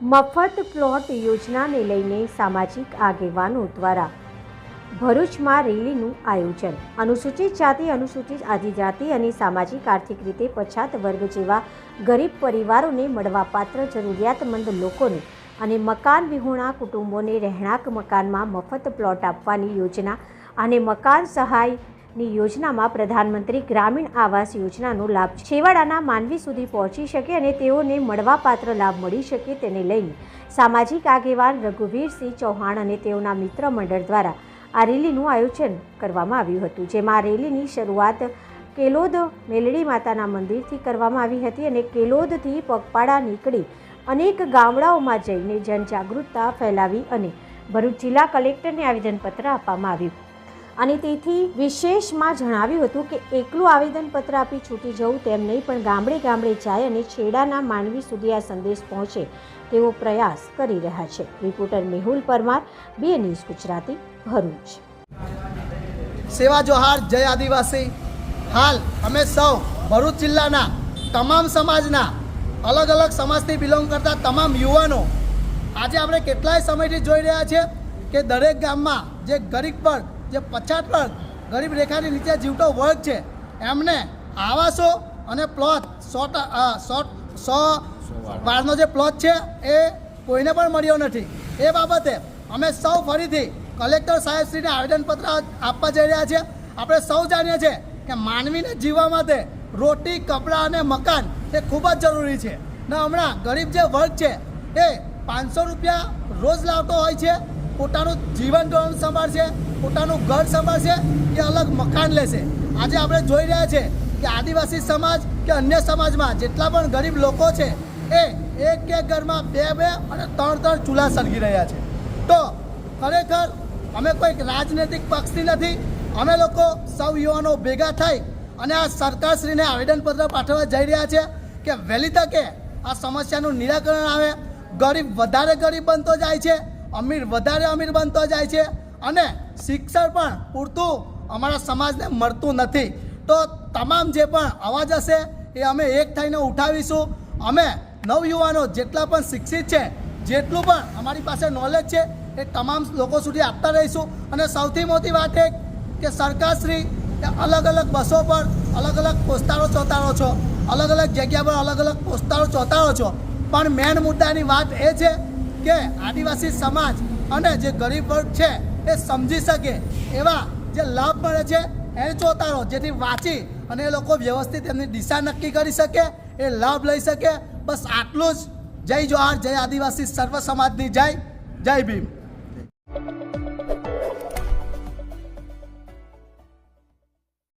મફત પ્લોટ યોજનાને લઈને સામાજિક આગેવાનો દ્વારા ભરૂચમાં રેલીનું આયોજન. અનુસૂચિત જાતિ, અનુસૂચિત આદિજાતિ અને સામાજિક આર્થિક રીતે પછાત વર્ગ જેવા ગરીબ પરિવારોને મળવાપાત્ર જરૂરિયાતમંદ લોકોને અને મકાન વિહોણા કુટુંબોને રહેણાંક મકાનમાં મફત પ્લોટ આપવાની યોજના અને મકાન સહાયની યોજનામાં પ્રધાનમંત્રી ગ્રામીણ આવાસ યોજનાનો લાભ છેવાડાના માનવી સુધી પહોંચી શકે અને તેઓને મળવાપાત્ર લાભ મળી શકે તેને લઈને સામાજિક આગેવાન રઘુવીરસિંહ ચૌહાણ અને તેઓના મિત્ર મંડળ દ્વારા આ રેલીનું આયોજન કરવામાં આવ્યું હતું. જેમાં રેલીની શરૂઆત કેલોદ મેલડી માતાના મંદિરથી કરવામાં આવી હતી અને કેલોદથી પગપાળા નીકળી અનેક ગામડાઓમાં જઈને જનજાગૃતતા ફેલાવી અને ભરૂચ જિલ્લા કલેક્ટરને આવેદનપત્ર આપવામાં આવ્યું. અને તેથી વિશેષમાં જણાવ્યું હતું કે એકલું આવેદનપત્ર આપી છૂટી જવું તેમ નહીં, પણ ગામડે ગામડે જાય અને છેડાના માનવી સુધી આ સંદેશ પહોંચે તેવો પ્રયાસ કરી રહ્યા છે. રિપોર્ટર મેહુલ પરમાર બે ન્યૂઝ ગુજરાતી, ભરૂચ. સેવા જોહાર, જય આદિવાસી. હાલ અમે સૌ ભરૂચ જિલ્લાના તમામ સમાજના અલગ અલગ સમાજથી બિલોંગ કરતા તમામ યુવાનો આજે આપણે કેટલાય સમયથી જોઈ રહ્યા છે કે દરેક ગામમાં જે ગરીબ વર્ગ જે પછાત વર્ગ ગરીબ રેખાની નીચે જીવતો વર્ગ છે, એમને આવાસો અને પ્લોટ સો ટ- સો સો વારનો જે પ્લોટ છે, એ કોઈને પણ મળ્યો નથી. એ બાબતે અમે સૌ ફરીથી કલેક્ટર સાહેબશ્રીને આવેદનપત્ર આપવા જઈ રહ્યા છીએ. આપણે સૌ જાણીએ છીએ કે માનવીને જીવવા માટે રોટી, કપડાં અને મકાન એ ખૂબ જ જરૂરી છે. ને હમણાં ગરીબ જે વર્ગ છે, એ પાંચસો રૂપિયા રોજ લાવતો હોય છે. પોતાનું જીવન ધોરણ સંભાળશે, પોતાનું ઘર સંભાળશે કે અલગ મકાન લેશે. આજે આપણે જોઈ રહ્યા છે કે આદિવાસી સમાજ કે અન્ય સમાજમાં જેટલા પણ ગરીબ લોકો છે, એ એક એક ઘરમાં બે બે અને ત્રણ ત્રણ ચૂલા સળગી રહ્યા છે. તો ખરેખર અમે કોઈક રાજનૈતિક પક્ષથી નથી, અમે લોકો સૌ યુવાનો ભેગા થઈ અને આ સરકારશ્રીને આવેદનપત્ર પાઠવવા જઈ રહ્યા છે કે વહેલી તકે આ સમસ્યાનું નિરાકરણ આવે. ગરીબ વધારે ગરીબ બનતો જાય છે અમીર વધારે અમીર બનતો જાય છે અને શિક્ષણ પણ પૂરતું અમારા સમાજને મળતું નથી. તો તમામ જે પણ અવાજ હશે એ અમે એક થઈને ઉઠાવીશું. અમે નવયુવાનો જેટલા પણ શિક્ષિત છે, જેટલું પણ અમારી પાસે નોલેજ છે, એ તમામ લોકો સુધી આપતા રહીશું. અને સૌથી મોટી વાત એ કે સરકારશ્રી અલગ અલગ બસો પર અલગ અલગ પોસ્તારો ચોંટાડો છો. અલગ અલગ જગ્યા પર અલગ અલગ પોસ્તારો ચોંટાડો છો. પણ મેન મુદ્દાની વાત એ છે કે આદિવાસી સમાજ અને જે ગરીબ વર્ગ છે એ સમજી શકે એવા જે લાભ મળે છે એ ચોતારો જેથી વાંચી અને એ લોકો વ્યવસ્થિત એમની દિશા નક્કી કરી શકે, એ લાભ લઈ શકે. બસ આટલું જ. જય જોહાર, જય આદિવાસી, સર્વ સમાજની જય. જય ભીમ.